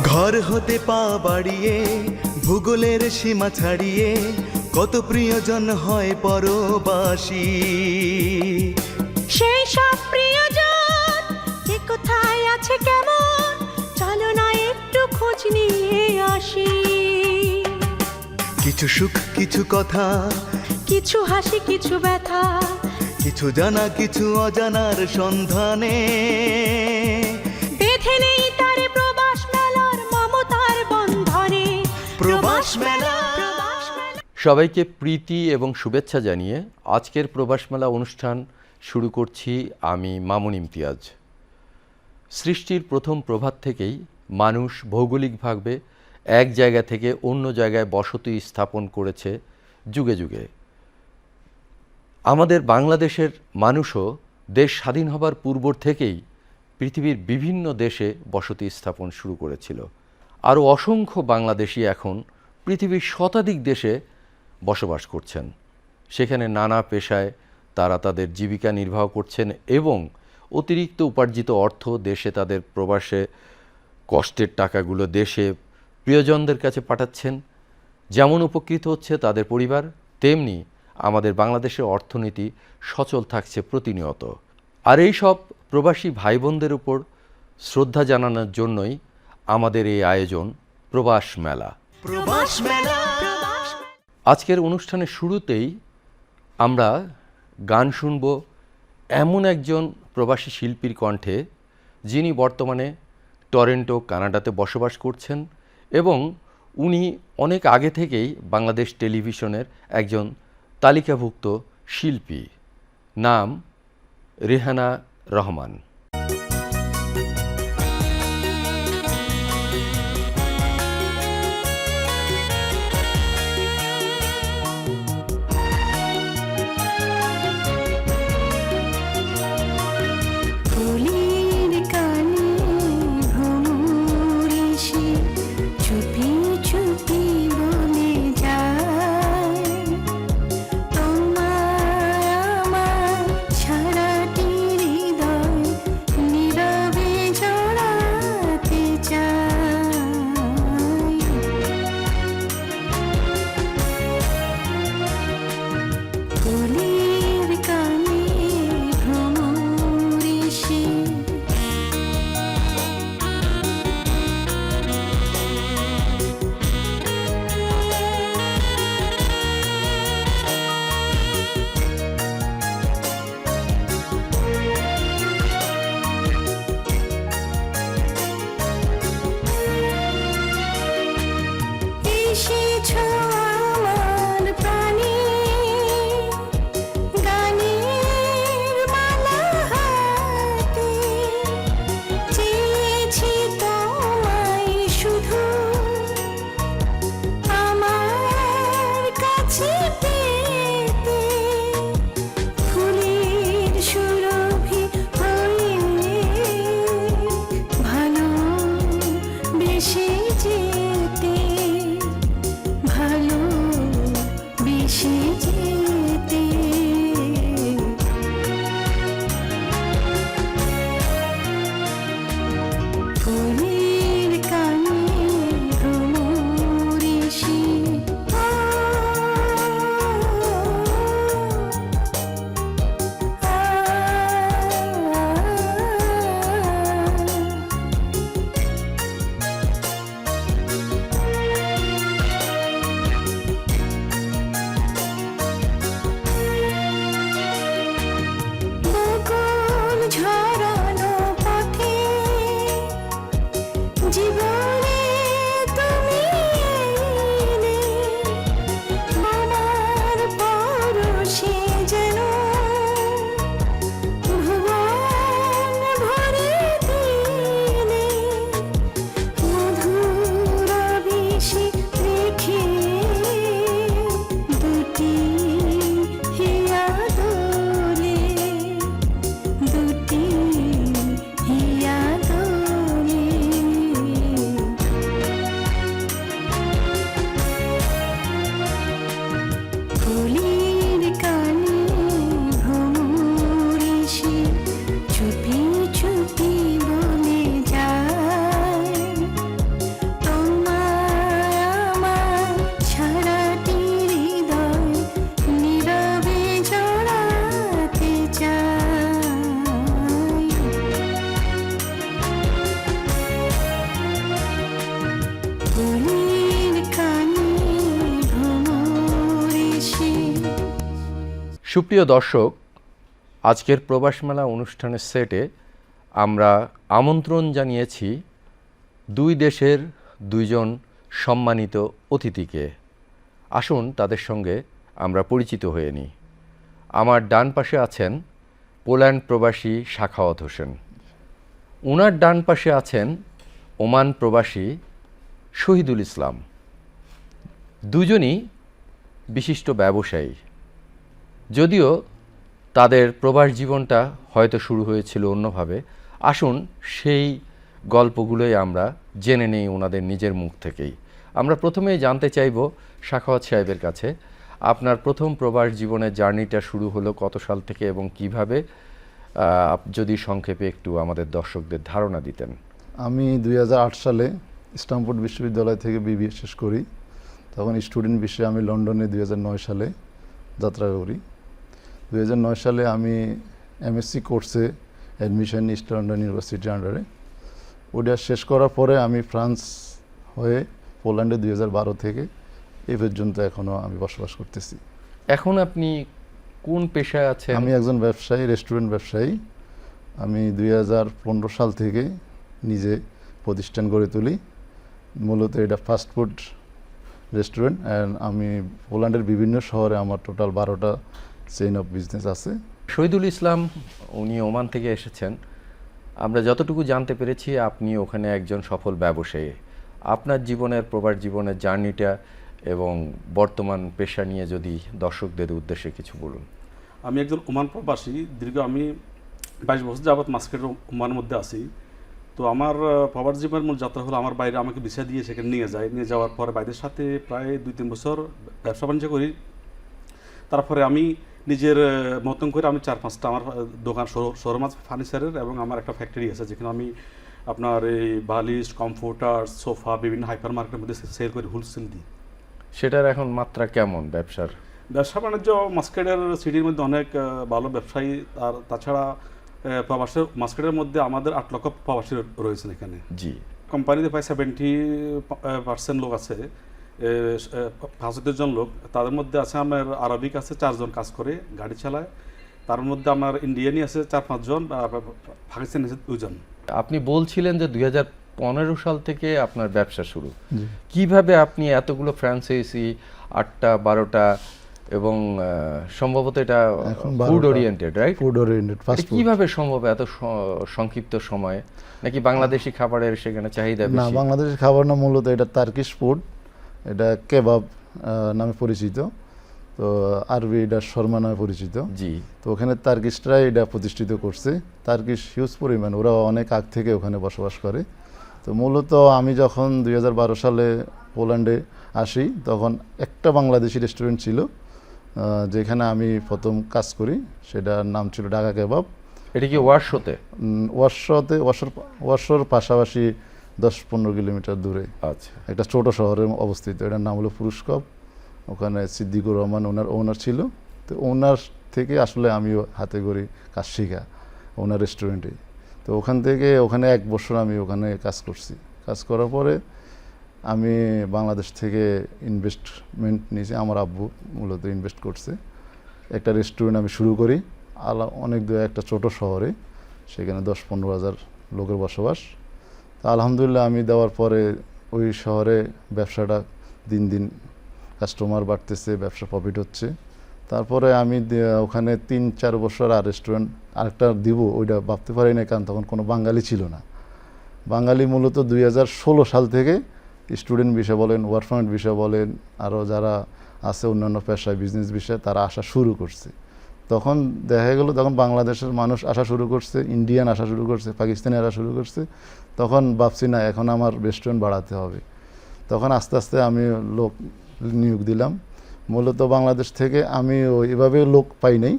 ঘর হতে পা বাড়িয়ে ভূগোলের সীমা ছাড়িয়ে কত প্রিয়জন হয় পরবাসী। সেই সব প্রিয়জন কে কোথায় আছে কেমন? চলো না একটু খোঁজ নিয়ে আসি। কিছু সুখ কিছু কথা কিছু হাসি কিছু ব্যথা কিছু জানা কিছু অজানার সন্ধানে। সবাইকে প্রীতি এবং শুভেচ্ছা জানিয়ে আজকের প্রবাস মেলা অনুষ্ঠান শুরু করছি আমি মামুন ইমতিয়াজ। সৃষ্টির প্রথম প্রভাত থেকেই মানুষ ভৌগোলিকভাবে এক জায়গা থেকে অন্য জায়গায় বসতি স্থাপন করেছে যুগে যুগে। আমাদের বাংলাদেশের মানুষও দেশ স্বাধীন হবার পূর্ব থেকেই পৃথিবীর বিভিন্ন দেশে বসতি স্থাপন শুরু করেছিল। আরও অসংখ্য বাংলাদেশি এখন পৃথিবীর শতাধিক দেশে বসবাস করছেন। সেখানে নানা পেশায় তারা তাদের জীবিকা নির্বাহ করছেন এবং অতিরিক্ত উপার্জিত অর্থ দেশে তাদের প্রবাসে কষ্টের টাকাগুলো দেশে প্রিয়জনদের কাছে পাঠাচ্ছেন। যেমন উপকৃত হচ্ছে তাদের পরিবার, তেমনি আমাদের বাংলাদেশের অর্থনীতি সচল থাকছে প্রতিনিয়ত। আর এই সব প্রবাসী ভাই বোনদের উপর শ্রদ্ধা জানানোর জন্যই আমাদের এই আয়োজন প্রবাস মেলা। প্রবাস মেলা। আজকের অনুষ্ঠানের শুরুতেই আমরা গান শুনব এমন একজন প্রবাসী শিল্পীর কণ্ঠে যিনি বর্তমানে টরেন্টো, কানাডাতে বসবাস করছেন এবং উনি অনেক আগে থেকেই বাংলাদেশ টেলিভিশনের একজন তালিকাভুক্ত শিল্পী। নাম রেহানা রহমান। সুপ্রিয় দর্শক, আজকের প্রবাস মেলা অনুষ্ঠানের সেটে আমরা আমন্ত্রণ জানিয়েছি দুই দেশের দুইজন সম্মানিত অতিথিকে। আসুন তাদের সঙ্গে আমরা পরিচিত হয়ে নিই। আমার ডান পাশে আছেন পোল্যান্ড প্রবাসী শাখাওয়াত হোসেন। ওনার ডান পাশে আছেন ওমান প্রবাসী শহীদুল ইসলাম। দুজনই বিশিষ্ট ব্যবসায়ী। যদিও তাদের প্রবাস জীবনটা হয়তো শুরু হয়েছিল অন্যভাবে, আসুন সেই গল্পগুলোই আমরা জেনে নেই ওনাদের নিজের মুখ থেকেই। আমরা প্রথমেই জানতে চাইব শাখাওয়াত সাহেবের কাছে, আপনার প্রথম প্রবাস জীবনের জার্নিটা শুরু হলো কত সাল থেকে এবং কীভাবে? যদি সংক্ষেপে একটু আমাদের দর্শকদের ধারণা দিতেন। আমি দুই হাজার আট সালে স্টামফোর্ড বিশ্ববিদ্যালয় থেকে বিবিএ শেষ করি। তখন স্টুডেন্ট বিষয়ে আমি লন্ডনে দুই হাজার নয় সালে যাত্রা করি। দুই হাজার নয় সালে আমি এমএসসি কোর্সে অ্যাডমিশন ইস্ট লন্ডন ইউনিভার্সিটির আন্ডারে ওটা শেষ করার পরে আমি ফ্রান্স হয়ে পোল্যান্ডে দুই হাজার বারো থেকে এই পর্যন্ত এখনও আমি বসবাস করতেছি। এখন আপনি কোন পেশায় আছেন? আমি একজন ব্যবসায়ী রেস্টুরেন্ট ব্যবসায়ী। আমি দুই হাজার পনেরো সাল থেকে নিজে প্রতিষ্ঠান গড়ে তুলি। মূলত এটা ফাস্ট ফুড রেস্টুরেন্ট অ্যান্ড আমি পোল্যান্ডের বিভিন্ন শহরে আমার টোটাল বারোটা চেইন অফ বিজনেস আছে। শহীদুল ইসলাম উনি ওমান থেকে এসেছেন। আমরা যতটুকু জানতে পেরেছি আপনি ওখানে একজন সফল ব্যবসায়ী। আপনার জীবনের প্রবাস জীবনের জার্নিটা এবং বর্তমান পেশা নিয়ে যদি দর্শকদের উদ্দেশ্যে কিছু বলুন। আমি একজন ওমান প্রবাসী দীর্ঘ আমি বাইশ বছর যাবৎ মাস্কেটের ওমানের মধ্যে আছি। তো আমার প্রবাস জীবনের মূল যাত্রা হলো আমার বাইরে আমাকে ভিসা দিয়ে সেখানে নিয়ে যায়। নিয়ে যাওয়ার পরে বাইরের সাথে প্রায় দুই তিন বছর ব্যবসা বাণিজ্য করি। তারপরে আমি নিজের মতন করে আমি চার পাঁচটা আমার দোকান আছে ফার্নিচারের এবং আমার একটা ফ্যাক্টরি আছে যেখানে আমি আপনার এই বালিশ কমফোর্টার সোফা বিভিন্ন হাইপার মার্কেটের মধ্যে সেল করি হোলসেল দিই সেটার এখন মাত্রা কেমন ব্যবসার? ব্যবসা বাণিজ্য মাস্কেটের সিটির মধ্যে অনেক ভালো ব্যবসায়ী আর তাছাড়া প্রবাসের মাস্কেটের মধ্যে আমাদের আট লক্ষ প্রবাসী রয়েছেন এখানে। জি। কোম্পানিতে প্রায় সেভেন্টি পার্সেন্ট লোক আছে। পাঁচদের জন লোক তাদের মধ্যে আছে আমার আরবিক আছে চারজন কাজ করে গাড়ি চালায়। তার মধ্যে আমার ইন্ডিয়ানই আছে চার পাঁচজন আর পাকিস্তানি আছে দুজন আপনি বলছিলেন যে দুই পনেরো সাল থেকে আপনার ব্যবসা শুরু। কীভাবে আপনি এতগুলো ফ্র্যাঞ্চাইজি আটটা বারোটা এবং সম্ভবত এটা food oriented right food oriented fast কীভাবে সম্ভব এত সংক্ষিপ্ত সময়ে? নাকি বাংলাদেশি খাবারের সেখানে চাহিদা না বেশি? বাংলাদেশের খাবার না মূলত এটা তার্কিশ ফুড এটা কেবাব নামে পরিচিত। তো আরবি এটা শর্মা নামে পরিচিত। জি। তো ওখানে তার্কিশরাই এটা প্রতিষ্ঠিত করছে। তার্কিশ হিউজ পরিমাণ ওরা অনেক আগ থেকে ওখানে বসবাস করে। তো মূলত আমি যখন দুই হাজার বারো সালে পোল্যান্ডে আসি তখন একটা বাংলাদেশি রেস্টুরেন্ট ছিল যেখানে আমি প্রথম কাজ করি। সেটার নাম ছিল ঢাকা কেবাব। এটা কি ওয়ার্কশোতে ওয়ার্শতে ওয়ার্শর ওয়ার্শর পাশাপাশি দশ পনেরো কিলোমিটার দূরে। আচ্ছা। একটা ছোট শহরে অবস্থিত। এটার নাম হলো পুরস্কপ ওখানে সিদ্দিকুর রহমান ওনার ওনার ছিল। তো ওনার থেকে আসলে আমিও হাতে করি কাজ শিখা ওনার রেস্টুরেন্টে তো ওখান থেকে ওখানে এক বছর আমি ওখানে কাজ করছি। কাজ করার পরে আমি বাংলাদেশ থেকে ইনভেস্টমেন্ট নিয়েছি। আমার আব্বু মূলত ইনভেস্ট করছে। একটা রেস্টুরেন্ট আমি শুরু করি। আলা অনেক দূরে একটা ছোট শহরে। সেখানে দশ পনেরো হাজার লোকের বসবাস। তা আলহামদুলিল্লাহ আমি দেওয়ার পরে ওই শহরে ব্যবসাটা দিন দিন কাস্টমার বাড়তেছে, ব্যবসা প্রফিট হচ্ছে। তারপরে আমি ওখানে তিন চার বছর আর রেস্টুরেন্ট আরেকটা দিব, ওইটা ভাবতে পারি না কারণ তখন কোনো বাঙালি ছিল না। বাঙালি মূলত দুই হাজার ষোলো সাল থেকে স্টুডেন্ট বিষয় বলেন ওয়ার্ক পারমিট বিষয় বলেন, আরও যারা আছে অন্যান্য পেশায় বিজনেস বিষয়ে তারা আসা শুরু করছে। তখন দেখা গেল তখন বাংলাদেশের মানুষ আসা শুরু করছে ইন্ডিয়ান আসা শুরু করছে পাকিস্তানি আসা শুরু করছে তখন ভাবছি না এখন আমার রেস্টুরেন্ট বাড়াতে হবে। তখন আস্তে আস্তে আমি লোক নিয়োগ দিলাম। মূলত বাংলাদেশ থেকে আমি ওইভাবে লোক পাই নাই।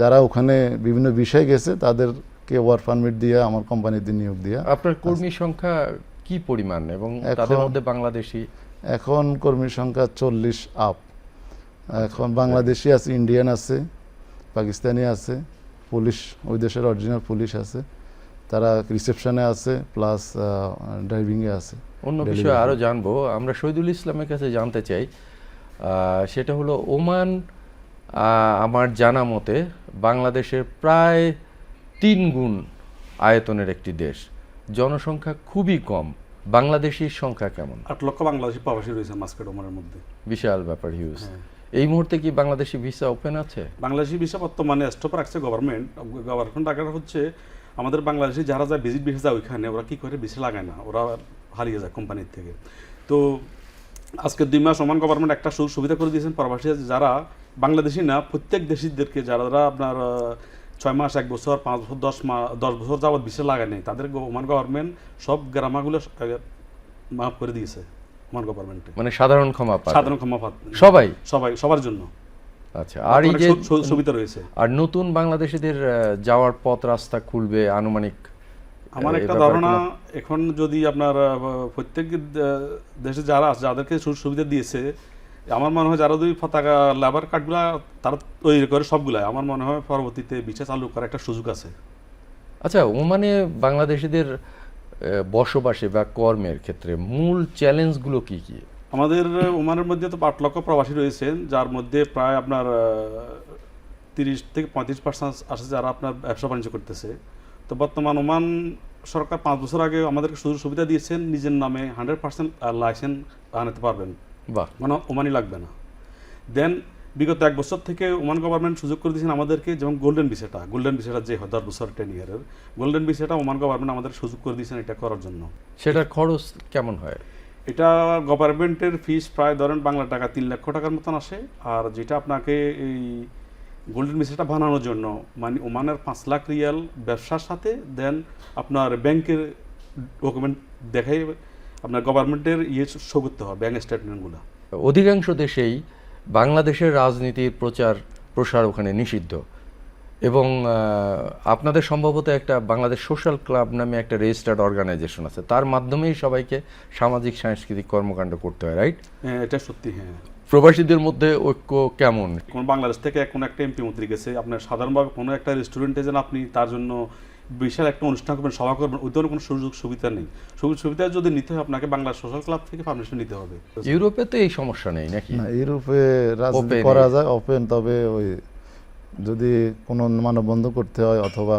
যারা ওখানে বিভিন্ন বিষয় গেছে তাদেরকে ওয়ার্ক পারমিট দিয়ে আমার কোম্পানিতে নিয়োগ দিয়া আপনার কর্মী সংখ্যা কি পরিমাণ এবং তাদের মধ্যে বাংলাদেশি? এখন কর্মী সংখ্যা চল্লিশ আপ এখন বাংলাদেশি আছে ইন্ডিয়ান আছে পাকিস্তানি আছে পুলিশ ওই দেশের অরিজিনাল পুলিশ আছে তারা রিসেপশনে আছে প্লাস ড্রাইভিংয়ে আছে অন্য বিষয়ে আরও হয়। জানব। আমরা শহীদুল ইসলামের কাছে জানতে চাই সেটা হলো ওমান আমার জানা মতে বাংলাদেশের প্রায় তিন গুণ আয়তনের একটি দেশ। জনসংখ্যা খুবই কম। বাংলাদেশির সংখ্যা কেমন? আট লক্ষ বাংলাদেশি প্রবাসী রয়েছে মাস্কেট ওমানের মধ্যে। বিশাল ব্যাপার হিউজ এই মুহূর্তে কি বাংলাদেশি ভিসা ওপেন আছে? বাংলাদেশি ভিসা বর্তমানে স্টপ রাখছে গভর্নমেন্ট গভর্নমেন্ট রাখার হচ্ছে আমাদের বাংলাদেশি যারা যায় ভিজিট ভিসা যায় ওইখানে, ওরা কি করে ভিসা লাগায় না, ওরা হারিয়ে যায় কোম্পানির থেকে। তো আজকে দুই মাস ওমান গভর্নমেন্ট একটা সুবিধা করে দিয়েছেন প্রবাসী যারা বাংলাদেশি না, প্রত্যেক দেশিদেরকে যারা যারা আপনার ছয় মাস, এক বছর, পাঁচ বছর, দশ মাস দশ বছর যাবত ভিসা লাগায় নেই তাদের ওমান গভর্নমেন্ট সব গ্রামাগুলো মাফ করে দিয়েছে। ওমান গভর্নমেন্টে মানে সাধারণ ক্ষমা পাবে। সাধারণ ক্ষমা পাত- সবাই? সবাই সবার জন্য। আচ্ছা আর এই যে সুবিধা রয়েছে। আর নতুন বাংলাদেশিদের যাওয়ার পথ রাস্তা খুলবে আনুমানিক আমার একটা ধারণা এখন যদি আপনার প্রত্যেক দেশে যারা আছে যাদেরকে সুযোগ সুবিধা দিয়েছে আমার মনে হয় যারা যদি পতাকা লেবার কার্ডগুলা তারা তৈরি করে সবগুলা আমার মনে হয় পরবর্তীতে বিচার চালু করার একটা সুযোগ আছে। আচ্ছা ওমানে বাংলাদেশিদের বসবাসে বা কর্মের ক্ষেত্রে মূল চ্যালেঞ্জগুলো কি কি? আমাদের ওমানের মধ্যে তো আট লক্ষ প্রবাসী রয়েছেন যার মধ্যে প্রায় আপনার তিরিশ থেকে পঁয়ত্রিশ পার্সেন্ট আছে যারা আপনার ব্যবসা বাণিজ্য করতেছে। তো বর্তমান ওমান সরকার পাঁচ বছর আগে আমাদেরকে সুযোগ সুবিধা দিয়েছেন নিজের নামে হান্ড্রেড পার্সেন্ট লাইসেন্স আনাতে পারবেন। বাহ। মানে ওমানি লাগবে না। দেন বিগত এক বছর থেকে ওমান গভর্নমেন্ট সুযোগ করে দিয়েছেন আমাদেরকে যেমন গোল্ডেন ভিসাটা গোল্ডেন ভিসাটা যে হয় দশ বছর টেন ইয়ারের গোল্ডেন ভিসাটা ওমান গভর্নমেন্ট আমাদের সুযোগ করে দিয়েছেন এটা করার জন্য। সেটার খরচ কেমন হয়? এটা গভর্নমেন্টের ফিস প্রায় ধরেন বাংলা টাকা তিন লক্ষ টাকার মতন আসে। আর যেটা আপনাকে এই গোল্ডেন ভিসাটা বানানোর জন্য মানে ওমানের পাঁচ লাখ রিয়াল ব্যবসার সাথে দেন আপনার ব্যাংকের ডকুমেন্ট দেখাই আপনার গভর্নমেন্টের ইয়ে শো করতে হবে ব্যাংক স্টেটমেন্টগুলো অধিকাংশ দেশেই বাংলাদেশের রাজনীতির প্রচার প্রসার ওখানে নিষিদ্ধ। এবং আপনাদের সম্ভবত একটা বাংলাদেশ সোশ্যাল ক্লাব নামে একটা রেজিস্টার্ড অর্গানাইজেশন আছে। তার মাধ্যমেই সবাইকে সামাজিক সাংস্কৃতিক কর্মকাণ্ড করতে হয় রাইট? হ্যাঁ এটা সত্যি হ্যাঁ। প্রবাসীদের মধ্যে ঐক্য কেমন? কোন বাংলাদেশ থেকে কোন একটা এমপি মন্ত্রী গেছে। আপনার সাধারণভাবে কোনো একটা রেস্টুরেন্টে যেন আপনি তার জন্য বিশাল একটা অনুষ্ঠান করবেন সভা করবেন ওই ধরনের কোনো সুযোগ সুবিধা নেই। সুযোগ সুবিধা যদি নিতে হয় আপনাকে বাংলা সোশ্যাল ক্লাব থেকে পারমিশন নিতে হবে। ইউরোপে তো এই সমস্যা নেই নাকি? না ইউরোপে রাজনীতি করা যায় ওপেন তবে ওই যদি কোনো মানববন্ধন করতে হয় অথবা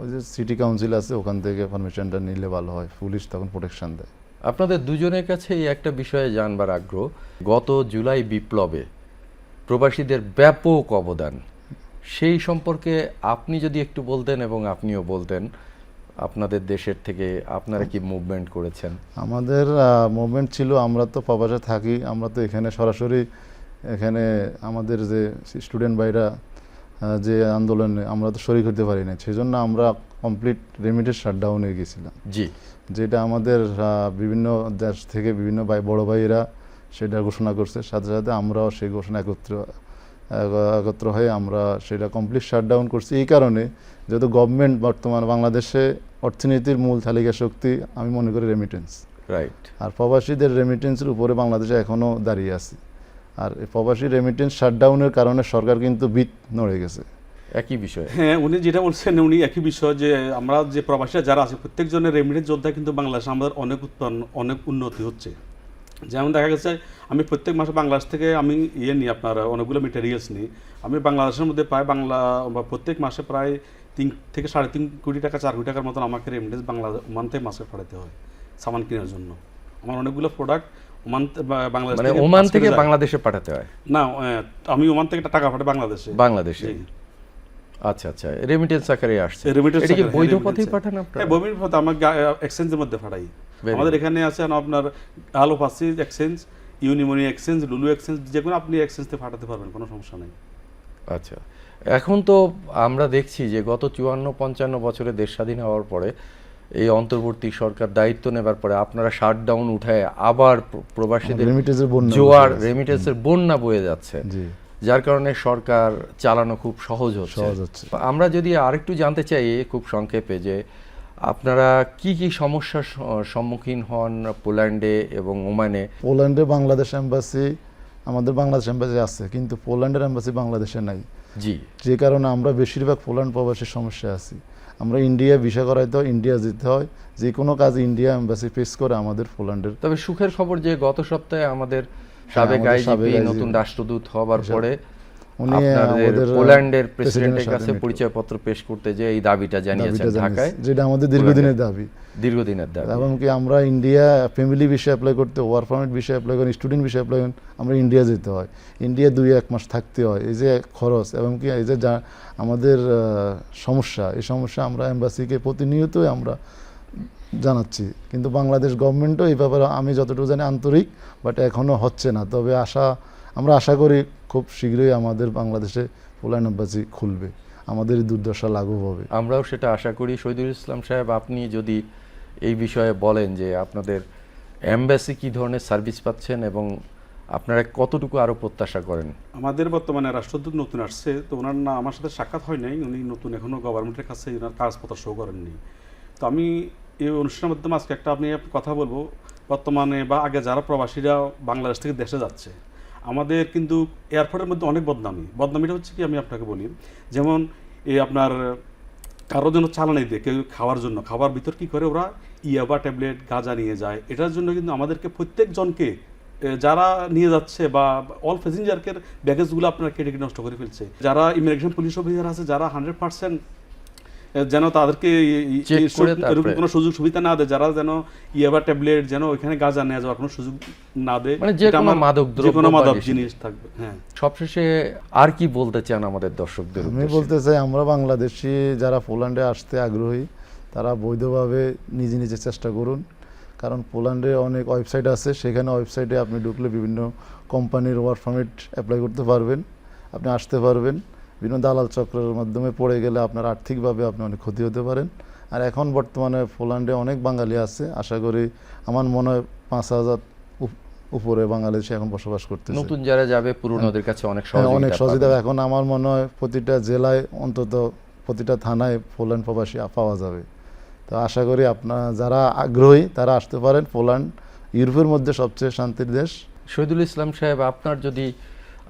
ওই যে সিটি কাউন্সিল আছে ওখান থেকে পারমিশনটা নিলে ভালো হয়। পুলিশ তখন প্রোটেকশন দেয়। আপনাদের দুজনের কাছে এই একটা বিষয়ে জানবার আগ্রহ গত জুলাই বিপ্লবে প্রবাসীদের ব্যাপক অবদান। সেই সম্পর্কে আপনি যদি একটু বলতেন এবং আপনিও বলতেন আপনাদের দেশের থেকে আপনারা কি মুভমেন্ট করেছেন? আমাদের মুভমেন্ট ছিল আমরা তো প্রবাসে থাকি আমরা তো এখানে সরাসরি এখানে আমাদের যে স্টুডেন্ট ভাইরা যে আন্দোলনে আমরা তো শরিক হতে পারি না সেই জন্য আমরা কমপ্লিট রেমিটেড শাটডাউন হয়ে গেছিলাম। জি। যেটা আমাদের বিভিন্ন দেশ থেকে বিভিন্ন ভাই বড় ভাইয়েরা সেটা ঘোষণা করছে সাথে সাথে আমরাও সেই ঘোষণা একত্র এক- একত্র হয়ে আমরা সেটা কমপ্লিট শাটডাউন করছি। এই কারণে যেহেতু গভর্নমেন্ট বর্তমান বাংলাদেশে অর্থনীতির মূল তালিকা শক্তি আমি মনে করি রেমিটেন্স রাইট আর প্রবাসীদের রেমিটেন্সের উপরে বাংলাদেশে এখনও দাঁড়িয়ে আছে। আর এই প্রবাসী রেমিটেন্স শাটডাউনের কারণে সরকার কিন্তু বিট নড়ে গেছে। একই বিষয়। হ্যাঁ উনি যেটা বলছেন উনি একই বিষয় যে আমরা যে প্রবাসীরা যারা আছে প্রত্যেকজনের রেমিটেন্স যোদ্ধা কিন্তু বাংলাদেশে আমাদের অনেক উৎপন্ন অনেক উন্নতি হচ্ছে। যেমন দেখা গেছে আমি প্রত্যেক মাসে বাংলাদেশ থেকে আমি ইয়ে নিই আপনার অনেকগুলো মেটেরিয়ালস নিই। আমি বাংলাদেশের মধ্যে প্রায় বাংলা বা প্রত্যেক মাসে প্রায় তিন থেকে সাড়ে তিন কোটি টাকা চার কোটি টাকার মতন আমাকে রেমিডেন্স বাংলা ওমান থেকে মাসে পাঠাতে হয় সামান কেনার জন্য। আমার অনেকগুলো প্রোডাক্ট ওমান বাংলাদেশ মানে ওমান থেকে বাংলাদেশে পাঠাতে হয়? না আমি ওমান থেকে টাকা পাঠাই বাংলাদেশে। বাংলাদেশে? আচ্ছা আচ্ছা রেমিটেন্স আকারে আসছে। Remittance এটা কি বৈধ হ্যাঁ, পথেই পাঠান আপনারা? হ্যাঁ বমির পথে আমরা এক্সচেঞ্জের মধ্যে পাঠাই। আমাদের এখানে আছে আপনার আলো পাসিস exchange Unimoni exchange Lulu exchange যে কোনো আপনি এক্সচেঞ্জ থেকে পাঠাতে পারবেন কোনো সমস্যা নেই। আচ্ছা এখন তো আমরা দেখছি যে গত চুয়ান্ন পঞ্চান্ন বছরে দেশ স্বাধীন হওয়ার পরে এই অন্তর্বর্তী সরকার দায়িত্ব নেবার পরে আপনারা শাটডাউন উঠায় আবার প্রবাসীদের জোয়ার রেমিটেন্সের বন্যা বয়ে যাচ্ছে। যার কারণে সরকার চালানো খুব সহজ সহজ হচ্ছে। আমরা যদি আরেকটু জানতে চাই খুব সংক্ষেপে যে আপনারা কি কি সমস্যার সম্মুখীন হন পোল্যান্ডে এবং ওমানে? পোল্যান্ডে বাংলাদেশ এম্বাসি আমাদের বাংলাদেশ এম্বাসি আছে কিন্তু পোল্যান্ডের এম্বাসি বাংলাদেশে নাই। জি। যে কারণে আমরা বেশিরভাগ পোল্যান্ড প্রবাসীর সমস্যা আছি। আমরা ইন্ডিয়া ভিসা করাইতে হয় ইন্ডিয়া যেতে হয় যে কোনো কাজ ইন্ডিয়া এম্বাসি ফেস করে আমাদের পোল্যান্ডের। তবে সুখের খবর যে গত সপ্তাহে আমাদের সাবেক সাবেক আইজিপি নতুন রাষ্ট্রদূত হবার পরে উনি আমাদের পোল্যান্ডের প্রেসিডেন্টের কাছে পরিচয়পত্র পেশ করতে যে এই দাবিটা জানিয়েছেন ঢাকায়। যেটা আমাদের দীর্ঘদিনের দাবি। দীর্ঘদিনের দাবি। এবং কি আমরা ইন্ডিয়া ফ্যামিলি বিষয়ে অ্যাপ্লাই করতে ওয়ার্ক পারমিট বিষয়ে অ্যাপ্লাই করেন স্টুডেন্ট বিষয়ে অ্যাপ্লাই করেন আমরা ইন্ডিয়া যেতে হয়। ইন্ডিয়া দুই এক মাস থাকতে হয়। এই যে খরচ এবং কি এই যে আমাদের সমস্যা এই সমস্যা আমরা এম্বাসিকে প্রতিনিয়তই আমরা জানাচ্ছি। কিন্তু বাংলাদেশ গভর্নমেন্টও এই ব্যাপারে আমি যতটুকু জানি আন্তরিক বাট এখনও হচ্ছে না। তবে আশা আমরা আশা করি খুব শীঘ্রই আমাদের বাংলাদেশে পোল্যান্ড এম্বাসি খুলবে। আমাদের দুর্দশা লাঘব হবে। আমরাও সেটা আশা করি। শহীদুল ইসলাম সাহেব আপনি যদি এই বিষয়ে বলেন যে আপনাদের অ্যাম্বাসি কি ধরনের সার্ভিস পাচ্ছেন এবং আপনারা কতটুকু আরও প্রত্যাশা করেন? আমাদের বর্তমানে রাষ্ট্রদূত নতুন আসছে তো ওনার না আমার সাথে সাক্ষাৎ হয় নাই। উনি নতুন এখনও গভর্নমেন্টের কাছে ওনার কাগজপত্র শো করেননি। তো আমি এই অনুষ্ঠানের মাধ্যমে আজকে একটা আপনি কথা বলব। বর্তমানে বা আগে যারা প্রবাসীরা বাংলাদেশ থেকে দেশে যাচ্ছে আমাদের কিন্তু এয়ারপোর্টের মধ্যে অনেক বদনামি। বদনামিটা হচ্ছে কি আমি আপনাকে বলি, যেমন এই আপনার কারও জন্য চালানি দেয় কেউ খাওয়ার জন্য খাবার ভিতর কি করে ওরা ইয়াবা ট্যাবলেট, গাঁজা নিয়ে যায়। এটার জন্য কিন্তু আমাদেরকে প্রত্যেকজনকে যারা নিয়ে যাচ্ছে বা অল প্যাসেঞ্জারকে ব্যাগেজগুলো আপনারা কেটে কেটে নষ্ট করে ফেলছে। যারা ইমিগ্রেশন পুলিশ অফিসার আছে, যারা হান্ড্রেড পার্সেন্ট যেন তাদেরকে এরকম কোনো সুযোগ সুবিধা না দেয় যারা যেন ইয়াবা ট্যাবলেট যেন ওইখানে গাঁজা নিয়ে যাওয়ার কোনো সুযোগ না দেয় মানে যে কোনো মাদক দ্রব্য কোনো মাদক জিনিস থাকবে হ্যাঁ। সবশেষে আর কি বলতে চান আমাদের দর্শকদের আমি বলতে চাই আমরা বাংলাদেশি যারা পোল্যান্ডে আসতে আগ্রহী তারা বৈধভাবে নিজে নিজে চেষ্টা করুন কারণ পোল্যান্ডে অনেক ওয়েবসাইট আছে সেখানে ওয়েবসাইটে আপনি ঢুকলে বিভিন্ন কোম্পানির ওয়ার্ক পারমিট অ্যাপ্লাই করতে পারবেন আপনি আসতে পারবেন। বিভিন্ন দালাল চক্রের মাধ্যমে পড়ে গেলে আপনার আর্থিকভাবে আপনি অনেক ক্ষতি হতে পারেন। আর এখন বর্তমানে পোল্যান্ডে অনেক বাঙালি আছে। আশা করি আমার মনে হয় পাঁচ হাজার উপরে বাংলাদেশে এখন বসবাস করতেছে। নতুন যারা যাবে পুরনোদের কাছে অনেক হ্যাঁ, অনেক সহযোগিতা। সহযোগিতা এখন আমার মনে হয় প্রতিটা জেলায় অন্তত প্রতিটা থানায় পোল্যান্ড প্রবাসী পাওয়া যাবে। তো আশা করি আপনার যারা আগ্রহী তারা আসতে পারেন। পোল্যান্ড ইউরোপের মধ্যে সবচেয়ে শান্তির দেশ। শহীদুল ইসলাম সাহেব আপনার যদি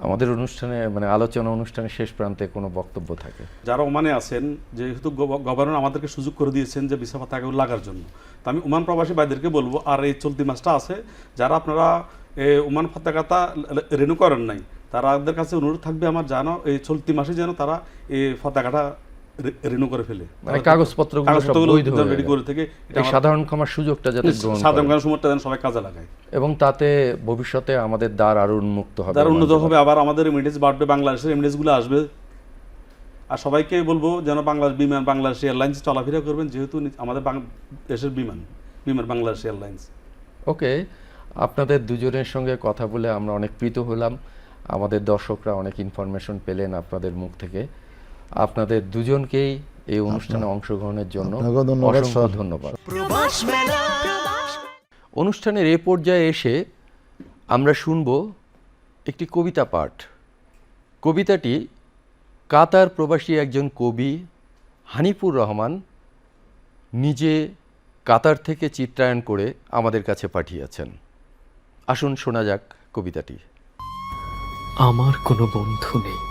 আমাদের অনুষ্ঠানে মানে আলোচনা অনুষ্ঠানের শেষ প্রান্তে কোনো বক্তব্য থাকে? যারা ওমানে আছেন, যেহেতু গভর্নর আমাদেরকে সুযোগ করে দিয়েছেন যে ভিসা তাকে লাগার জন্য। তো আমি ওমান প্রবাসী ভাইদেরকে বলব, আর এই চলতি মাসটা আছে, যারা আপনারা ওমান ফতাকাতা রেনু করেন নাই তাদের কাছে অনুরোধ থাকবে আমার জানো এই চলতি মাসে যেন তারা এই পতাকাটা রেনু করে ফেলে। মানে কাগজপত্রগুলো সব বৈধ হয়ে রেডি। করে থেকে সাধারণ ক্ষমার সুযোগটা যাতে গ্রহণ সাধারণ করে। কারণ সময়টা যেন সবাই কাজে লাগায়। এবং তাতে ভবিষ্যতে আমাদের দ্বার আরও উন্মুক্ত হবে। যারা উন্নত হবে আবার আমাদের রেমিডেন্স বাড়বে বাংলাদেশের রেমিডেন্সগুলো আসবে। আর সবাইকে বলব যেন বাংলাদেশ বিমান বাংলাদেশ এয়ারলাইন্স চলাফেরা করবেন যেহেতু আমাদের দেশের বিমান বিমান বাংলাদেশ এয়ারলাইন্স। ওকে আপনাদের দুজনের সঙ্গে কথা বলে আমরা অনেক প্রীত হলাম। আমাদের দর্শকরা অনেক ইনফরমেশন পেলেন আপনাদের মুখ থেকে। আপনাদের দুজনকেই এই অনুষ্ঠানে অংশগ্রহণের জন্য ধন্যবাদ, অসংখ্য ধন্যবাদ। অনুষ্ঠানের এ পর্যায়ে এসে আমরা শুনব একটি কবিতা পাঠ। কবিতাটি কাতার প্রবাসী একজন কবি হানিপুর রহমান নিজে কাতার থেকে চিত্রায়ন করে আমাদের কাছে পাঠিয়েছেন। আসুন শোনা যাক কবিতাটি। আমার কোনো বন্ধু নেই।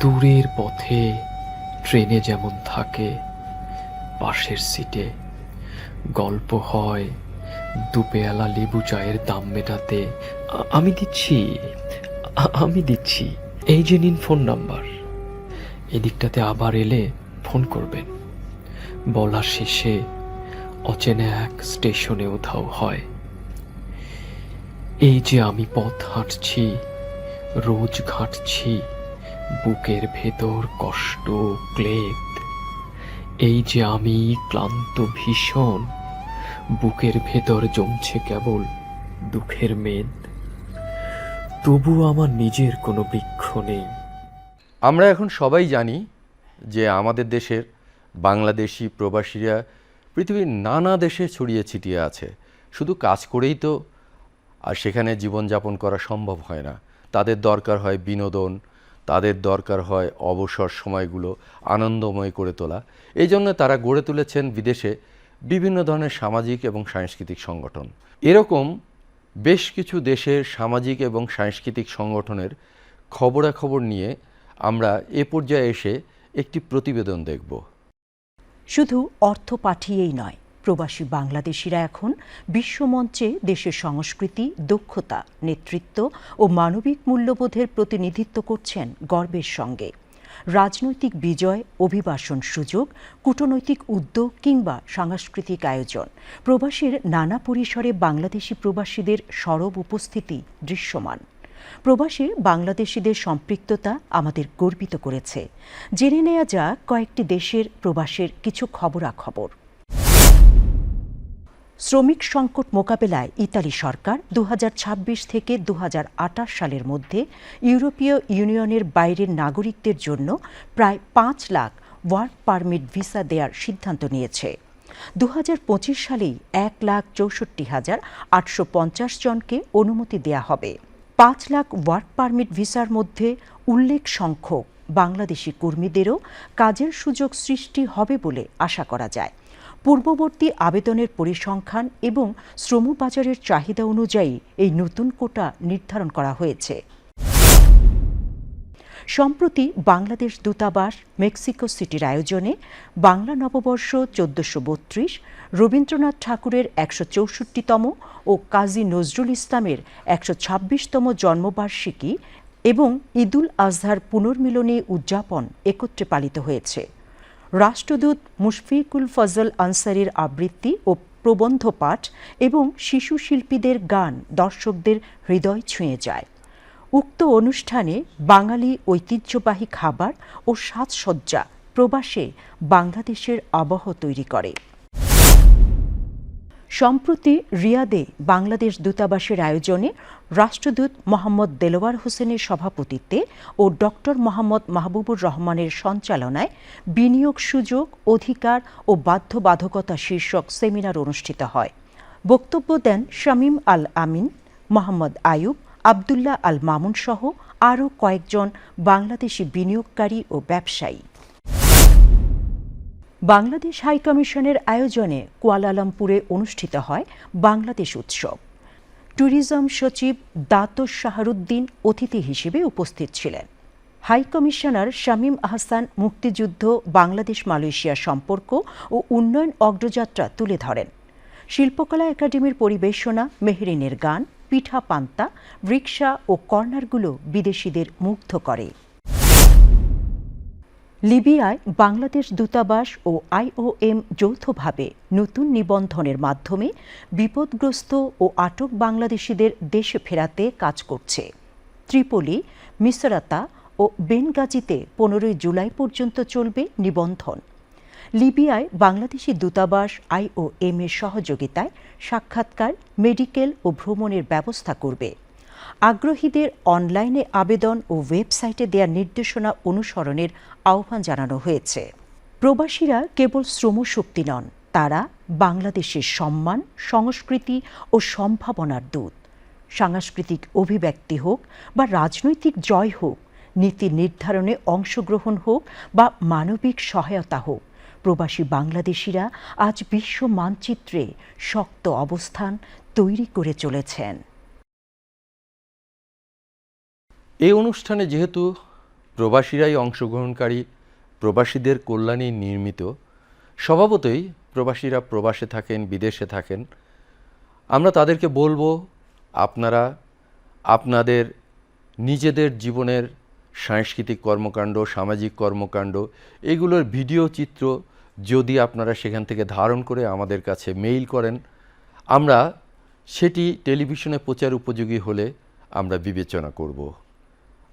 দূরের পথে ট্রেনে যেমন থাকে, পাশের সিটে গল্প হয়, দুপেয়ালা লেবু চায়ের দাম মেটাতে। আমি দিচ্ছি আমি দিচ্ছি। এই যে নিন ফোন নাম্বার। এদিকটাতে আবার এলে ফোন করবেন। বলা শেষে অচেনা এক স্টেশনে উধাও হয়। এই যে আমি পথ হাঁটছি, রোজ ঘাঁটছি বুকের ভেতর কষ্ট ক্লেদ। এই যে আমি ক্লান্ত ভীষণ, বুকের ভেতর জমছে কেবল দুঃখের মেদ। তবু আমার নিজের কোনো বৃক্ষ নেই। আমরা এখন সবাই জানি যে আমাদের দেশের বাংলাদেশি প্রবাসীরা পৃথিবীর নানা দেশে ছড়িয়ে ছিটিয়ে আছে। শুধু কাজ করেই তো আর সেখানে জীবনযাপন করা সম্ভব হয় না। তাদের দরকার হয় বিনোদন তাদের দরকার হয় অবসর সময়গুলো আনন্দময় করে তোলা। এই জন্য তারা গড়ে তুলেছেন বিদেশে বিভিন্ন ধরনের সামাজিক এবং সাংস্কৃতিক সংগঠন। এরকম বেশ কিছু দেশের সামাজিক এবং সাংস্কৃতিক সংগঠনের খবরাখবর নিয়ে আমরা এ পর্যায়ে এসে একটি প্রতিবেদন দেখব। শুধু অর্থ পাঠিয়েই নয় প্রবাসী বাংলাদেশিরা এখন বিশ্বমঞ্চে দেশের সংস্কৃতি, দক্ষতা, নেতৃত্ব ও মানবিক মূল্যবোধের প্রতিনিধিত্ব করছেন গর্বের সঙ্গে। রাজনৈতিক বিজয়, অভিবাসন সুযোগ, কূটনৈতিক উদ্যোগ কিংবা সাংস্কৃতিক আয়োজন প্রবাসীর নানা পরিসরে বাংলাদেশি প্রবাসীদের সরব উপস্থিতি দৃশ্যমান। প্রবাসী বাংলাদেশিদের সম্পৃক্ততা আমাদের গর্বিত করেছে। জেনে নেওয়া যাক কয়েকটি দেশের প্রবাসের কিছু খবরাখবর। শ্রমিক সংকট মোকাবেলায় ইতালি সরকার দু হাজার ছাব্বিশ থেকে দুহাজার আঠাশ সালের মধ্যে ইউরোপীয় ইউনিয়নের বাইরের নাগরিকদের জন্য প্রায় পাঁচ লাখ ওয়ার্ক পারমিট ভিসা দেওয়ার সিদ্ধান্ত নিয়েছে। দু হাজার পঁচিশ সালেই এক লাখ চৌষট্টি হাজার আটশো জনকে অনুমতি দেয়া হবে। পাঁচ লাখ ওয়ার্ক পারমিট ভিসার মধ্যে উল্লেখ সংখ্যক বাংলাদেশি কর্মীদেরও কাজের সুযোগ সৃষ্টি হবে বলে আশা করা যায়। পূর্ববর্তী আবেদনের পরিসংখ্যান এবং শ্রমবাজারের চাহিদা অনুযায়ী এই নতুন কোটা নির্ধারণ করা হয়েছে। সম্প্রতি বাংলাদেশ দূতাবাস, মেক্সিকো সিটির আয়োজনে বাংলা নববর্ষ চোদ্দশো বত্রিশ, রবীন্দ্রনাথ ঠাকুরের একশো চৌষট্টিতম ও কাজী নজরুল ইসলামের একশো ছাব্বিশতম জন্মবার্ষিকী এবং ঈদুল আজহার পুনর্মিলনী উদযাপন একত্রে পালিত হয়েছে। রাষ্ট্রদূত মুশফিকুল ফজল আনসারির আবৃত্তি ও প্রবন্ধ পাঠ এবং শিশু শিল্পীদের গান দর্শকদের হৃদয় ছুঁয়ে যায়। উক্ত অনুষ্ঠানে বাঙালি ঐতিহ্যবাহী খাবার ও সাজসজ্জা প্রবাসে বাংলাদেশের আবহ তৈরি করে। সম্প্রতি রিয়াদে বাংলাদেশ দূতাবাসের আয়োজনে রাষ্ট্রদূত মোহাম্মদ দেলোয়ার হোসেনের সভাপতিত্বে ও ডক্টর মোহাম্মদ মাহবুবুর রহমানের সঞ্চালনায় বিনিয়োগ সুযোগ, অধিকার ও বাধ্যবাধকতা শীর্ষক সেমিনার অনুষ্ঠিত হয়। বক্তব্য দেন শামীম আল আমিন, মোহাম্মদ আয়ুব, আবদুল্লাহ আল মামুন সহ আরও কয়েকজন বাংলাদেশি বিনিয়োগকারী ও ব্যবসায়ী। বাংলাদেশ হাইকমিশনের আয়োজনে কুয়ালালামপুরে অনুষ্ঠিত হয় বাংলাদেশ উৎসব। ট্যুরিজম সচিব দাতর শাহরুদ্দিন অতিথি হিসেবে উপস্থিত ছিলেন। হাই কমিশনার শামীম আহসান মুক্তিযুদ্ধ, বাংলাদেশ মালয়েশিয়া সম্পর্ক ও উন্নয়ন অগ্রযাত্রা তুলে ধরেন। শিল্পকলা একাডেমির পরিবেশনা, মেহরিনের গান, পিঠা পান্তা, রিক্সা ও কর্নারগুলো বিদেশিদের মুগ্ধ করে। লিবিয়ায় বাংলাদেশ দূতাবাস ও আইওএম যৌথভাবে নতুন নিবন্ধনের মাধ্যমে বিপদগ্রস্ত ও আটক বাংলাদেশিদের দেশে ফেরাতে কাজ করছে। ত্রিপলি, মিসরাতা ও বেনগাজিতে পনেরোই জুলাই পর্যন্ত চলবে নিবন্ধন। লিবিয়ায় বাংলাদেশি দূতাবাস আইওএম এর সহযোগিতায় সাক্ষাৎকার, মেডিকেল ও ভ্রমণের ব্যবস্থা করবে। আগ্রহীদের অনলাইনে আবেদন ও ওয়েবসাইটে দেওয়া নির্দেশনা অনুসরণের আহ্বান জানানো হয়েছে। প্রবাসীরা কেবল শ্রমশক্তি নন, তারা বাংলাদেশের সম্মান, সংস্কৃতি ও সম্ভাবনার দূত। সাংস্কৃতিক অভিব্যক্তি হোক বা রাজনৈতিক জয় হোক, নীতি নির্ধারণে অংশগ্রহণ হোক বা মানবিক সহায়তা হোক, প্রবাসী বাংলাদেশিরা আজ বিশ্ব মানচিত্রে শক্ত অবস্থান তৈরি করে চলেছেন। এই অনুষ্ঠানে যেহেতু প্রবাসীরাই অংশগ্রহণকারী, প্রবাসীদের কল্যাণে নির্মিত, স্বভাবতই প্রবাসীরা প্রবাসে থাকেন, বিদেশে থাকেন, আমরা তাদেরকে বলব, আপনারা আপনাদের নিজেদের জীবনের সাংস্কৃতিক কর্মকাণ্ড, সামাজিক কর্মকাণ্ড, এগুলোর ভিডিও চিত্র যদি আপনারা সেখান থেকে ধারণ করে আমাদের কাছে মেইল করেন, আমরা সেটি টেলিভিশনে প্রচার উপযোগী হলে আমরা বিবেচনা করব।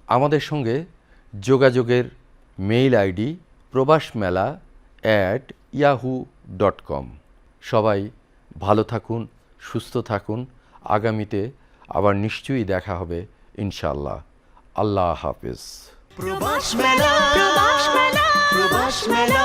আমাদের সঙ্গে যোগাযোগের মেইল আইডি প্রবাস মেলা অ্যাট ইয়াহু ডট কম। সবাই ভালো থাকুন, সুস্থ থাকুন। আগামীতে আবার নিশ্চয়ই দেখা হবে ইনশাল্লাহ আল্লাহ হাফিজ। প্রবাস মেলা প্রবাস মেলা প্রবাস মেলা